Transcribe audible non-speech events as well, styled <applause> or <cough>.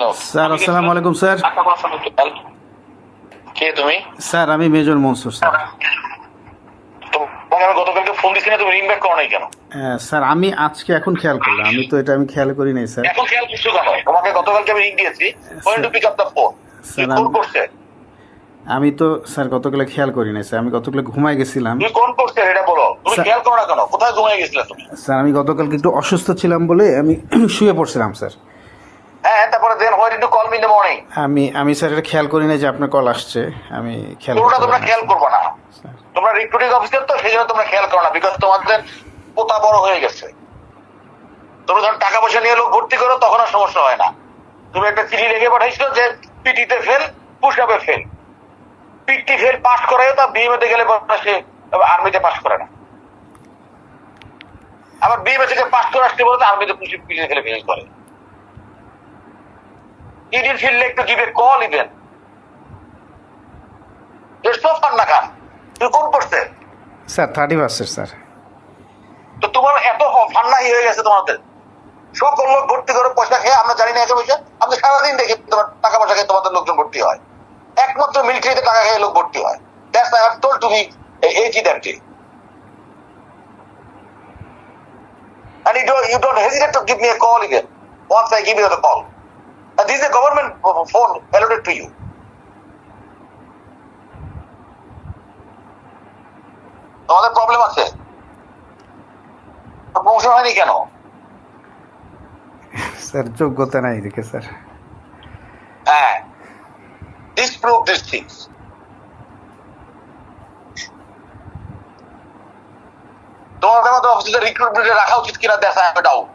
Hello sir আসসালামু আলাইকুম sir. কে তুমি? স্যার আমি মেজর মনসুর স্যার। আমি গতকালকে ফোন দিচ্ছি না তুমি রিং ব্যাক করো নাই কেন? হ্যাঁ, স্যার আমি আজকে এখন খেয়াল করলাম। আমি তো এটা আমি খেয়াল করি নাই স্যার। এখন খেয়াল করছ কেন? তোমাকে গতকালকে আমি রিং দিয়েছি। Phone to pick up the phone sir, phone আমি- করছে? আমি তো স্যার গতকালে খেয়াল করি নাই স্যার। আমি গতকালে ঘুমাই গেছিলাম। তুমি কোন করছে এটা বলো? তুমি স্যার- খেয়াল করো না কেন? কোথায় ঘুমিয়ে গেছিলে তুমি? স্যার আমি গতকালকে একটু অসুস্থ ছিলাম বলে আমি <clears throat> শুয়ে পড়ছিলাম স্যার। ইন দ্য মর্নিং আমি আমি স্যার এটা খেয়াল করি নাই যে আপনার কল আসছে। আমি খেয়াল করতে তোমরা খেয়াল করবে না। তোমরা রিক্রুটিং অফিসার তো সেই জন্য তোমরা খেয়াল করো না বিকজ তোমাদের পোতা বড় হয়ে গেছে। তোমরা যখন টাকা পয়সা নিয়ে লোক ভর্তি করো তখন আর সমস্যা হয় না। তুমি একটা চিঠি লিখে পাঠাইছো যে পিটিতে ফেল পুশ আপে ফেল পিটি ফেল পাস করায় তা বিএমএতে গেলে সে আর্মিতে পাস করে না। আবার বিএমএ থেকে পাস করে আসতে বলতে আর্মিতে পুষে পিটিতে ফেলে ফেল করে। You didn't feel like to give a call even. It's so fun না কাম কোন করছে? Sir thirty percent sir. তো তোমার এত ফান্নাই হয়ে গেছে তোমাদের। সকল লোক ভর্তি করে পয়সা খেয়ে আমরা জানি না এত পয়সা আমরা সারাদিন দেখি তোমার টাকা পয়সা খেয়ে তোমাদের লোকজন ভর্তি হয়। একমাত্র মিলিটারিতে টাকা খেয়ে লোক ভর্তি হয়। That's I have told to me এই জি that day And you don't, you don't hesitate to give me a call again. Once I give you the call. And this is a government phone allotted to you. তোমাদের problem আছে? Promotion হয়নি কেন? Sir যোগ্যতা নাই এদিকে sir. হ্যাঁ। Disprove this things তোমাদের মতো অফিসে রিক্রুটমেন্টে রাখা উচিত কিনা দেখা আমি ডাউট